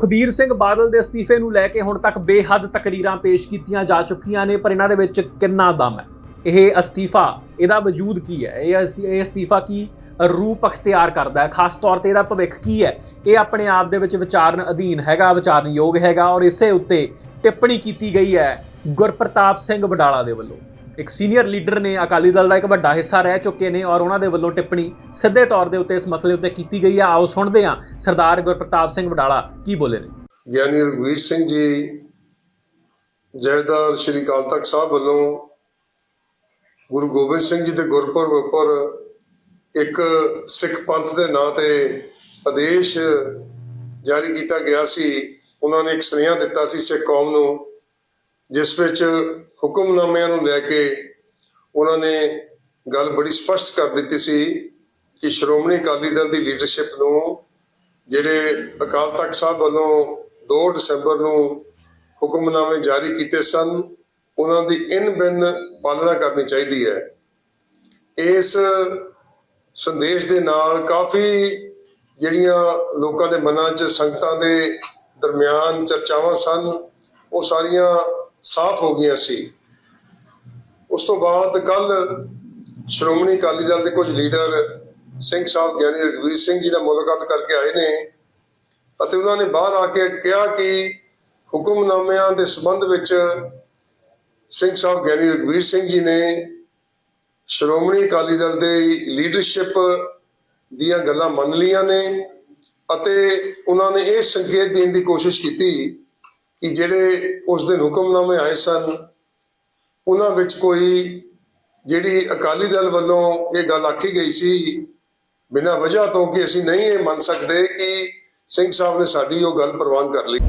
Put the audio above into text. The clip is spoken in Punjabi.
ਸੁਖਬੀਰ ਸਿੰਘ ਬਾਦਲ ਦੇ ਅਸਤੀਫੇ ਨੂੰ ਲੈ ਕੇ ਹੁਣ ਤੱਕ ਬੇਹੱਦ ਤਕਰੀਰਾਂ ਪੇਸ਼ ਕੀਤੀਆਂ ਜਾ ਚੁੱਕੀਆਂ ਨੇ, ਪਰ ਇਹਨਾਂ ਦੇ ਵਿੱਚ ਕਿੰਨਾ ਦਮ ਹੈ? ਇਹ ਅਸਤੀਫਾ ਇਹਦਾ ਵਜੂਦ ਕੀ ਹੈ? ਇਹ ਅਸ- ਇਹ ਅਸਤੀਫਾ ਕੀ ਰੂਪ ਅਖਤਿਆਰ ਕਰਦਾ ਹੈ? ਖਾਸ ਤੌਰ ਤੇ ਇਹਦਾ ਭਵਿੱਖ ਕੀ ਹੈ? ਇਹ ਆਪਣੇ ਆਪ ਦੇ ਵਿੱਚ ਵਿਚਾਰਨ ਅਧੀਨ ਹੈਗਾ ਵਿਚਾਰਨ ਯੋਗ ਹੈਗਾ, ਔਰ ਇਸੇ ਉੱਤੇ ਟਿੱਪਣੀ ਕੀਤੀ ਗਈ ਹੈ ਗੁਰਪ੍ਰਤਾਪ ਸਿੰਘ ਬਡਾਲਾ ਦੇ ਵੱਲੋਂ। ਇੱਕ ਸੀਨੀਅਰ ਲੀਡਰ ਨੇ ਅਕਾਲੀ ਦਲ ਦਾ ਇੱਕ ਵੱਡਾ ਹਿੱਸਾ ਰਹਿ ਚੁੱਕੇ ਨੇ ਔਰ ਉਹਨਾਂ ਦੇ ਵੱਲੋਂ ਟਿੱਪਣੀ ਸਿੱਧੇ ਤੌਰ ਦੇ ਉੱਤੇ ਇਸ ਮਸਲੇ ਉੱਤੇ ਕੀਤੀ ਗਈ ਹੈ ਆਓ ਸੁਣਦੇ ਹਾਂ ਸਰਦਾਰ ਗੁਰਪ੍ਰਤਾਪ ਸਿੰਘ ਵਡਾਲਾ ਕੀ ਬੋਲੇ ਨੇ। ਗਿਆਨੀ ਰਘਵੀਰ ਸਿੰਘ ਜੀ, ਜੈਦਾਰ ਸ਼੍ਰੀ ਅਕਾਲ ਤਖਤ ਸਾਹਿਬ ਵੱਲੋਂ ਗੁਰੂ ਗੋਬਿੰਦ ਸਿੰਘ ਜੀ ਦੇ ਗੁਰਪੁਰਬ ਉੱਪਰ ਇੱਕ ਸਿੱਖ ਪੰਥ ਦੇ ਨਾਂ ਤੇ ਆਦੇਸ਼ ਜਾਰੀ ਕੀਤਾ ਗਿਆ ਸੀ। ਉਹਨਾਂ ਨੇ ਇੱਕ ਸੁਨੇਹਾ ਦਿੱਤਾ ਸੀ ਸਿੱਖ ਕੌਮ ਨੂੰ, ਜਿਸ ਵਿੱਚ ਹੁਕਮਨਾਮਿਆਂ ਨੂੰ ਲੈ ਕੇ ਉਹਨਾਂ ਨੇ ਗੱਲ ਬੜੀ ਸਪਸ਼ਟ ਕਰ ਦਿੱਤੀ ਸੀ ਕਿ ਸ਼੍ਰੋਮਣੀ ਅਕਾਲੀ ਦਲ ਦੀ ਲੀਡਰਸ਼ਿਪ ਨੂੰ ਜਿਹੜੇ ਅਕਾਲ ਤਖਤ ਸਾਹਿਬ ਵੱਲੋਂ 2 ਦਸੰਬਰ ਨੂੰ ਹੁਕਮਨਾਮੇ ਜਾਰੀ ਕੀਤੇ ਸਨ, ਉਹਨਾਂ ਦੀ ਇਨ ਬਿਨ ਪਾਲਣਾ ਕਰਨੀ ਚਾਹੀਦੀ ਹੈ। ਇਸ ਸੰਦੇਸ਼ ਦੇ ਨਾਲ ਕਾਫੀ ਜਿਹੜੀਆਂ ਲੋਕਾਂ ਦੇ ਮਨਾਂ 'ਚ ਸੰਗਤਾਂ ਦੇ ਦਰਮਿਆਨ ਚਰਚਾਵਾਂ ਸਨ, ਉਹ ਸਾਰੀਆਂ ਸਾਫ਼ ਹੋ ਗਈਆਂ ਸੀ। ਉਸ ਤੋਂ ਬਾਅਦ ਕੱਲ ਸ਼੍ਰੋਮਣੀ ਅਕਾਲੀ ਦਲ ਦੇ ਕੁਝ ਲੀਡਰ ਸਿੰਘ ਸਾਹਿਬ ਗਿਆਨੀ ਰਘਵੀਰ ਸਿੰਘ ਜੀ ਨਾਲ ਮੁਲਾਕਾਤ ਕਰਕੇ ਆਏ ਨੇ ਅਤੇ ਉਹਨਾਂ ਨੇ ਬਾਹਰ ਆ ਕੇ ਕਿਹਾ ਕਿ ਹੁਕਮਨਾਮਿਆਂ ਦੇ ਸੰਬੰਧ ਵਿੱਚ ਸਿੰਘ ਸਾਹਿਬ ਗਿਆਨੀ ਰਘਵੀਰ ਸਿੰਘ ਜੀ ਨੇ ਸ਼੍ਰੋਮਣੀ ਅਕਾਲੀ ਦਲ ਦੇ ਲੀਡਰਸ਼ਿਪ ਦੀਆਂ ਗੱਲਾਂ ਮੰਨ ਲਈਆਂ ਨੇ ਅਤੇ ਉਹਨਾਂ ਨੇ ਇਹ ਸੰਕੇਤ ਦੇਣ ਦੀ ਕੋਸ਼ਿਸ਼ ਕੀਤੀ ਕਿ ਜਿਹੜੇ ਉਸ ਦਿਨ ਹੁਕਮਨਾਮੇ ਆਏ ਸਨ ਉਹਨਾਂ ਵਿੱਚ ਕੋਈ ਜਿਹੜੀ ਅਕਾਲੀ ਦਲ ਵੱਲੋਂ ਇਹ ਗੱਲ ਆਖੀ ਗਈ ਸੀ ਬਿਨਾਂ ਵਜ੍ਹਾ ਤੋਂ ਕਿ ਅਸੀਂ ਨਹੀਂ ਇਹ ਮੰਨ ਸਕਦੇ ਕਿ ਸਿੰਘ ਸਾਹਿਬ ਨੇ ਸਾਡੀ ਉਹ ਗੱਲ ਪ੍ਰਵਾਨ ਕਰ ਲਈ।